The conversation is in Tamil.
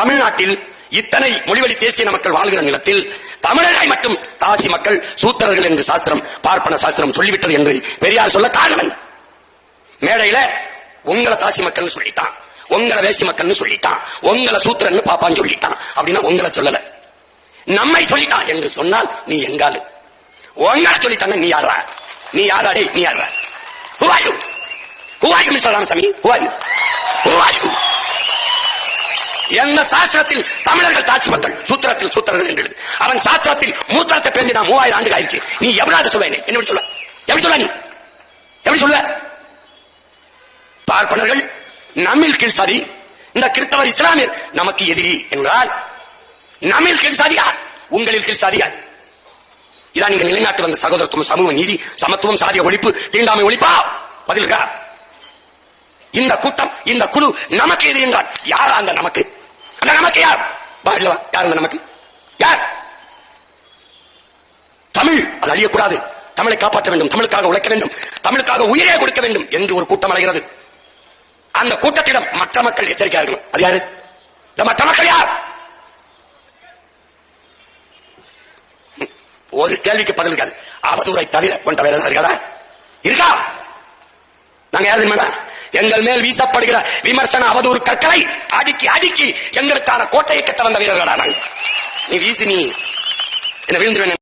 தமிழ்நாட்டில் இத்தனை மொழிவழி தேசிய மக்கள் வாழ்கிற நிலத்தில் தமிழர்களை மட்டும் தாசி மக்கள் சூத்திரர்கள் என்று சாஸ்திரம் பார்ப்பன சாஸ்திரம் சொல்லிவிட்டது என்று பெரியார் சொல்ல காரணம் மேடையில உங்களை தாசி மக்கள்னு சொல்லிட்டான் உங்களை வேசி மக்கள்னு சொல்லிட்டான் உங்களை சூத்திரன்னு பாப்பான்னு சொல்லிட்டான் அப்படின்னா உங்களை சொல்லல. நம்மை சொல்லிட்டான் என்று சொன்னால் நீ எங்காலு உங்களை சொல்லிட்டாங்க நீ யாரா நீ யாராடே நீ யாரா Who are you? Who are you, Mr. எந்த சாஸ்திரத்தில் தமிழர்கள் தாட்சி மக்கள் சூத்திரத்தில் சூத்திரர்கள் என்று அவன் சாஸ்திரத்தில் மூத்திரத்தை பேஞ்சு நான் மூவாயிரம் ஆண்டு ஆயிடுச்சு. நீ எவ்வளவு சொல்ல என்ன? எப்படி சொல்ல எப்படி சொல்ல நீ? எப்படி சொல்ல பார்ப்பனர்கள் நம்மில் கீழ்சாதி இந்த கிறிஸ்தவர் இஸ்லாமியர் நமக்கு எதிரி என்றால் நம்மில் கீழ்சாதி யார்? உங்களில் கீழ்சாதி யார்? இதான் நீங்கள் நிலைநாட்டு வந்த சகோதரத்துவம் சமூக நீதி சமத்துவம் சாதிய ஒழிப்பு தீண்டாமை ஒழிப்பா? பதில்கா இந்த கூட்டம் இந்த குழு நமக்கு எதிரி என்றால் யாரா அந்த நமக்கு? நமக்கு யார்? பாருங்க யாருங்க நமக்கு? யார்? தமிழ் அது அழியக்கூடாது. தமிழை காப்பாற்ற வேண்டும் தமிழுக்காக உழைக்க வேண்டும் தமிழுக்காக உயிரே கொடுக்க வேண்டும் என்று ஒரு கூட்டம் அடைகிறது அந்த கூட்டத்திடம் மற்ற மக்கள் எச்சரிக்கையார்கள் அது யாரு? இந்த மற்ற மக்கள் யார்? ஒரு கேள்விக்கு பதில் இருக்காது அவதூரை தவிர கொண்ட வேலை இருக்காதா இருக்கா? நாங்க யாரு மேடம் எங்கள் மேல் வீசப்படுகிற விமர்சன அவதூறு கற்களை அடுக்கி அடுக்கி எங்களுக்கான கோட்டையை கட்ட வந்த வீரர்களா நீ வீசி நீ. என்ன விழுந்துருவேன்